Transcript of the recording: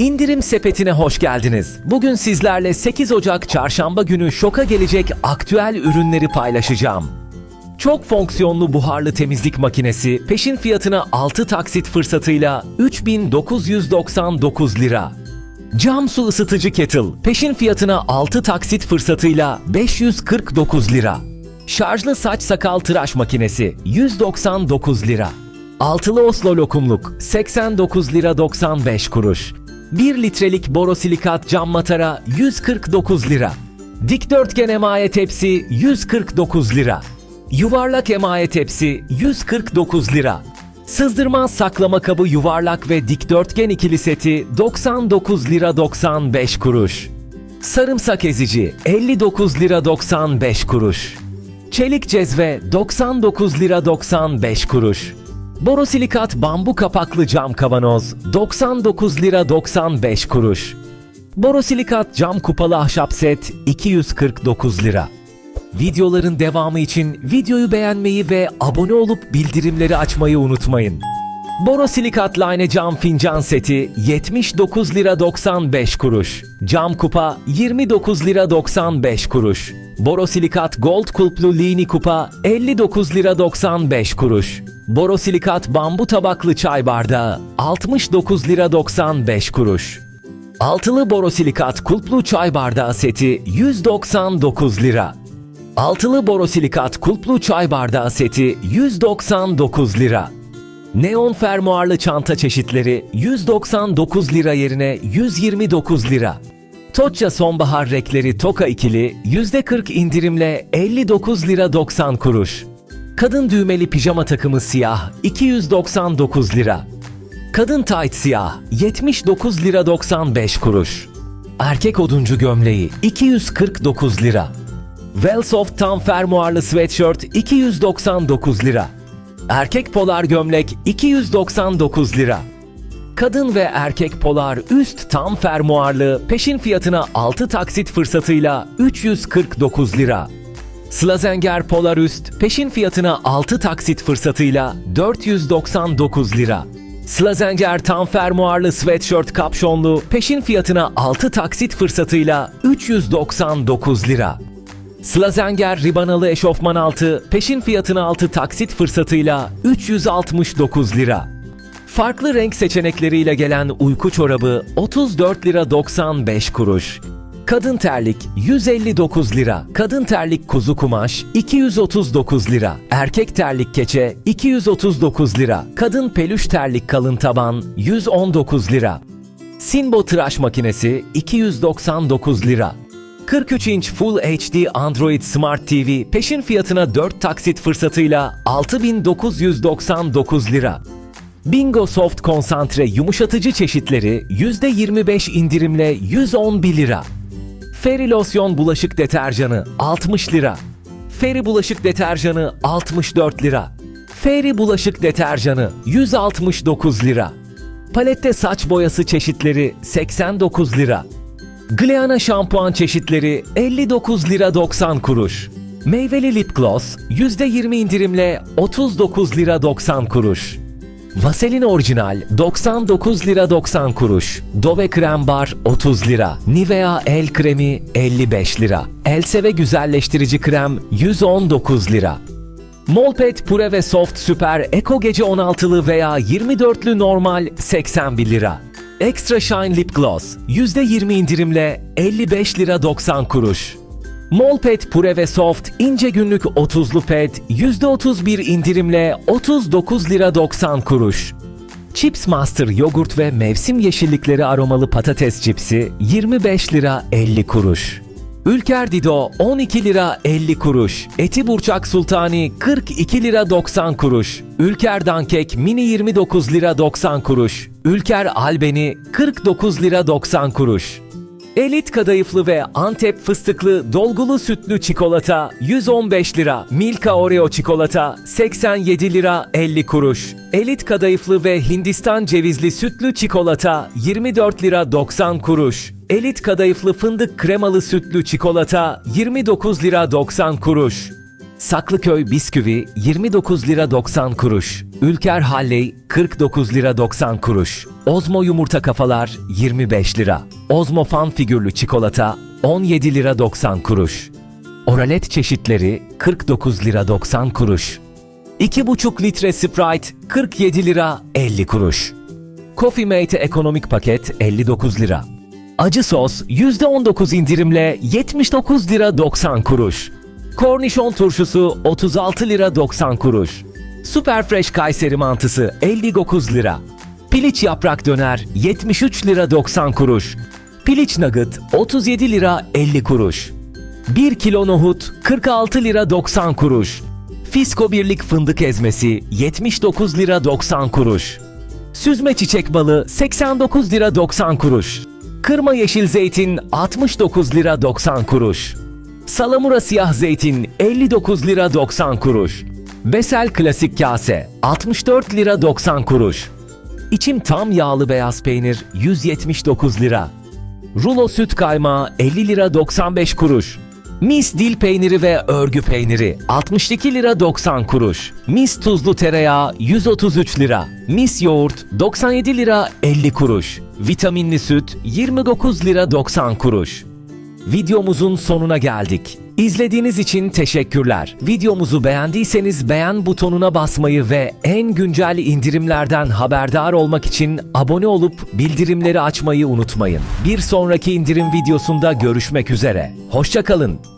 İndirim sepetine hoş geldiniz. Bugün sizlerle 8 Ocak çarşamba günü şoka gelecek aktüel ürünleri paylaşacağım. Çok fonksiyonlu buharlı temizlik makinesi peşin fiyatına 6 taksit fırsatıyla 3999 lira. Cam su ısıtıcı kettle peşin fiyatına 6 taksit fırsatıyla 549 lira. Şarjlı saç sakal tıraş makinesi 199 lira. Altılı Oslo lokumluk 89 lira 95 kuruş. 1 litrelik borosilikat cam matara 149 lira. Dikdörtgen emaye tepsi 149 lira. Yuvarlak emaye tepsi 149 lira. Sızdırmaz saklama kabı yuvarlak ve dikdörtgen ikili seti 99 lira 95 kuruş. Sarımsak ezici 59 lira 95 kuruş. Çelik cezve 99 lira 95 kuruş. Borosilikat bambu kapaklı cam kavanoz 99 lira 95 kuruş. Borosilikat cam kupalı ahşap set 249 lira. Videoların devamı için videoyu beğenmeyi ve abone olup bildirimleri açmayı unutmayın. Borosilikat line cam fincan seti 79 lira 95 kuruş. Cam kupa 29 lira 95 kuruş. Borosilikat gold kulplu lini kupa 59 lira 95 kuruş. Borosilikat bambu tabaklı çay bardağı 69 lira 95 kuruş. Altılı borosilikat kulplu çay bardağı seti 199 lira. Altılı borosilikat kulplu çay bardağı seti 199 lira. Neon fermuarlı çanta çeşitleri 199 lira yerine 129 lira. Toçça sonbahar rekleri Toka ikili %40 indirimle 59 lira 90 kuruş. Kadın düğmeli pijama takımı siyah 299 lira. Kadın tayt siyah 79 lira 95 kuruş. Erkek oduncu gömleği 249 lira. Wellsoft tam fermuarlı sweatshirt 299 lira. Erkek polar gömlek 299 lira. Kadın ve erkek polar üst tam fermuarlı peşin fiyatına 6 taksit fırsatıyla 349 lira. Slazenger polar üst peşin fiyatına 6 taksit fırsatıyla 499 lira. Slazenger tam fermuarlı sweatshirt kapşonlu peşin fiyatına 6 taksit fırsatıyla 399 lira. Slazenger ribanalı eşofman altı peşin fiyatına 6 taksit fırsatıyla 369 lira. Farklı renk seçenekleriyle gelen uyku çorabı 34 lira 95 kuruş. Kadın terlik 159 lira. Kadın terlik kuzu kumaş 239 lira. Erkek terlik keçe 239 lira. Kadın peluş terlik kalın taban 119 lira. Sinbo tıraş makinesi 299 lira. 43 inç Full HD Android Smart TV peşin fiyatına 4 taksit fırsatıyla 6999 lira. Bingo Soft konsantre yumuşatıcı çeşitleri %25 indirimle 111 lira. Feri losyon bulaşık deterjanı 60 lira. Feri bulaşık deterjanı 64 lira. Feri bulaşık deterjanı 169 lira. Palette saç boyası çeşitleri 89 lira. Gleana şampuan çeşitleri 59 lira 90 kuruş. Meyveli lip gloss %20 indirimle 39 lira 90 kuruş. Vaseline orijinal 99 lira 90 kuruş. Dove krem bar 30 lira. Nivea el kremi 55 lira. Elseve güzelleştirici krem 119 lira. Molpet Pure ve Soft Süper Eko Gece 16'lı veya 24'lü normal 81 lira. Extra Shine Lip Gloss %20 indirimle 55 lira 90 kuruş. Molpet Pure ve Soft ince günlük 30'lu pet %31 indirimle 39 lira 90 kuruş. Chips Master yoğurt ve mevsim yeşillikleri aromalı patates cipsi 25 lira 50 kuruş. Ülker Dido 12 lira 50 kuruş. Eti Burçak Sultani 42 lira 90 kuruş. Ülker Dankek Mini 29 lira 90 kuruş. Ülker Albeni 49 lira 90 kuruş. Elit kadayıflı ve Antep fıstıklı dolgulu sütlü çikolata 115 lira. Milka Oreo çikolata 87 lira 50 kuruş. Elit kadayıflı ve Hindistan cevizli sütlü çikolata 24 lira 90 kuruş. Elit kadayıflı fındık kremalı sütlü çikolata 29 lira 90 kuruş. Saklıköy bisküvi 29 lira 90 kuruş. Ülker Halley 49 lira 90 kuruş. Ozmo yumurta kafalar 25 lira. Ozmo fan figürlü çikolata 17 lira 90 kuruş. Oralet çeşitleri 49 lira 90 kuruş. 2,5 litre Sprite 47 lira 50 kuruş. Coffee Mate ekonomik paket 59 lira. Acı sos %19 indirimle 79 lira 90 kuruş. Kornişon turşusu 36 lira 90 kuruş. Super Fresh Kayseri mantısı 59 lira. Piliç yaprak döner 73 lira 90 kuruş. Piliç nugget 37 lira 50 kuruş. 1 kilo nohut 46 lira 90 kuruş. Fisko birlik fındık ezmesi 79 lira 90 kuruş. Süzme çiçek balı 89 lira 90 kuruş. Kırma yeşil zeytin 69 lira 90 kuruş. Salamura siyah zeytin 59 lira 90 kuruş. Besel klasik kase 64 lira 90 kuruş. İçim tam yağlı beyaz peynir 179 lira. Rulo süt kaymağı 50 lira 95 kuruş. Mis dil peyniri ve örgü peyniri 62 lira 90 kuruş. Mis tuzlu tereyağı 133 lira. Mis yoğurt 97 lira 50 kuruş. Vitaminli süt 29 lira 90 kuruş. Videomuzun sonuna geldik. İzlediğiniz için teşekkürler. Videomuzu beğendiyseniz beğen butonuna basmayı ve en güncel indirimlerden haberdar olmak için abone olup bildirimleri açmayı unutmayın. Bir sonraki indirim videosunda görüşmek üzere. Hoşçakalın.